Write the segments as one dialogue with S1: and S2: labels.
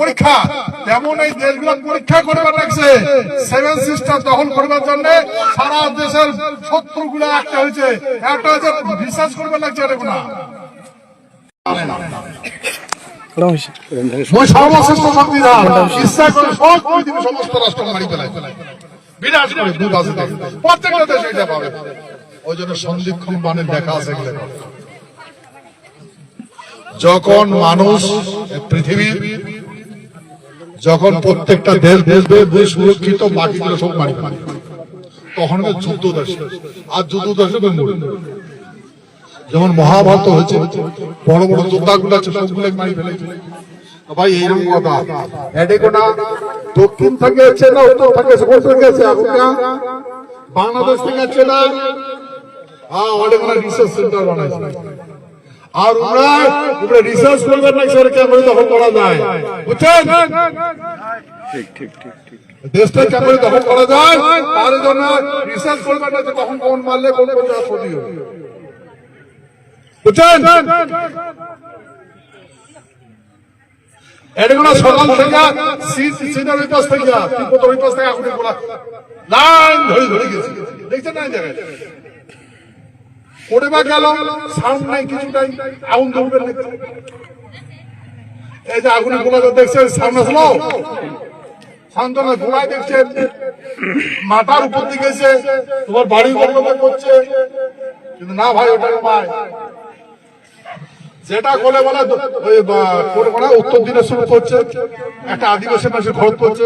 S1: পরীক্ষা। তেমন এই দেশগুলো পরীক্ষা করবার লাগছে সেভেন সিস্টার দখল করবার জন্য সারা দেশের শত্রু গুলা একটা হয়েছে। একটা হয়েছে বিশ্বাস করবার লাগছে এগুলা ওই সর্বশ্রেষ্ঠ সংবিধান। ইচ্ছা করে সব পৃথিবীর সমস্ত রাষ্ট্র মারি ফেলায়। বিনাশ করে দুই বাজে প্রত্যেকটা দেশ এটা পাবে। ওই জন্য সন্ধিক্ষণ মানে দেখা আছে যখন মানুষ পৃথিবী যখন প্রত্যেকটা দেশ দেখবে দেশ সুরক্ষিত বাকিগুলো সব মারি ফেলে। তখন যুদ্ধ দেশ আর যুদ্ধ বেঙ্গল যেমন মহাভারত হয়েছে, বড় বড় যোদ্ধাগুলো আছে, সবগুলো মারি ভাই, এইরকম কথা। দক্ষিণ থেকে আছে বাংলাদেশ থেকে না? বানাইছে। আর ওরা ওরা রিসার্চ করবেন না সেটা কেমন দখল করা যায়। বুঝছেন?
S2: ঠিক ঠিক ঠিক ঠিক।
S1: দেশটা কেমন দখল করা যায় তার জন্য রিসার্চ করবেন না যে কখন কোন মারলে কোন কোন ক্ষতি হবে। বুঝছেন? এটা কোনো সকাল থেকে সি- সিনার ওই পাশ থেকে তিব্বত পাশ থেকে গোলা লাইন ধরে ধরে গেছে। দেখছেন না জায়গায়? গেল, সাউন্ড নাই আগুন ধরবে এই যে আগুনের গোলা দেখছেন দেখছেন মাথার উপর দিকে তোমার বাড়ি বন্ধ করছে। কিন্তু না ভাই ওটা ভাই। যেটা বলে বলে, উত্তর দিনের শুরু করছে। একটা আদিবাসী মানুষের ঘর করছে।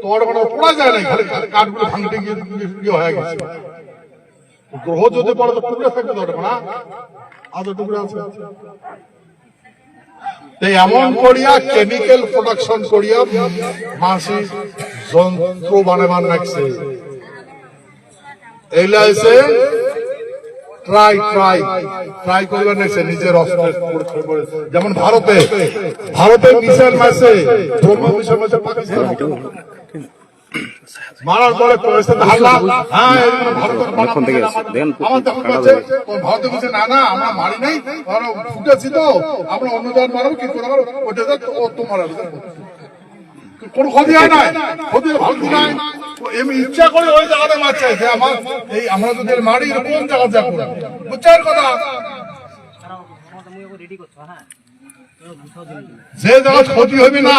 S1: তোমার পড়া যায় না খালি কাঠগুলো ভাঙতে গিয়ে হয়ে গেছে। গ্রহ যদি টুকরে থাকবে তো না? টুকরে আছে। এমন করিয়া কেমিক্যাল প্রোডাকশন করিয়া মাসি যন্ত্র বানাবার লাগছে। এইলা এসে ট্রাই ট্রাই ট্রাই লাগছে, নিজের অস্ত্র যেমন ভারতে ভারতে মারছে ব্রহ্ম মারছে পাকিস্তান। মারার পরে হাল্লা হ্যাঁ ভারতের মারা
S2: থেকে
S1: আমার তখন বলছে, ভারতে বলছে না না আমরা মারি নাই ফুটেছি তো আমরা অন্য জন মারবো কি করে মারবো ওটা তো ও তোমার কোন ক্ষতি হয় না ক্ষতি ভালো নাই এমনি ইচ্ছা করে ওই জায়গাতে মারছে যে আমার এই আমরা যদি মারি কোন জায়গা বুঝছেন কথা যে জায়গা ক্ষতি হবে না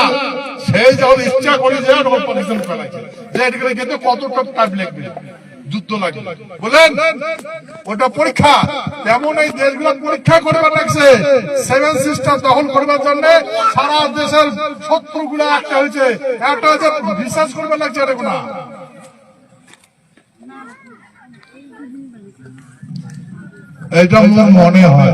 S1: সেই জায়গা ইচ্ছা করে যে পাকিস্তান ফেলাইছে যে এটাকে কিন্তু কতটা টাইম লাগবে, যুদ্ধ লাগবে। বলেন, ওটা পরীক্ষা। তেমন এই দেশগুলো পরীক্ষা করবার লাগছে সেভেন সিস্টার দখল করবার জন্য সারা দেশের শত্রু গুলা একটা হয়েছে। একটা হয়েছে, বিশ্বাস করবার লাগছে এটা না এটা মনে হয়।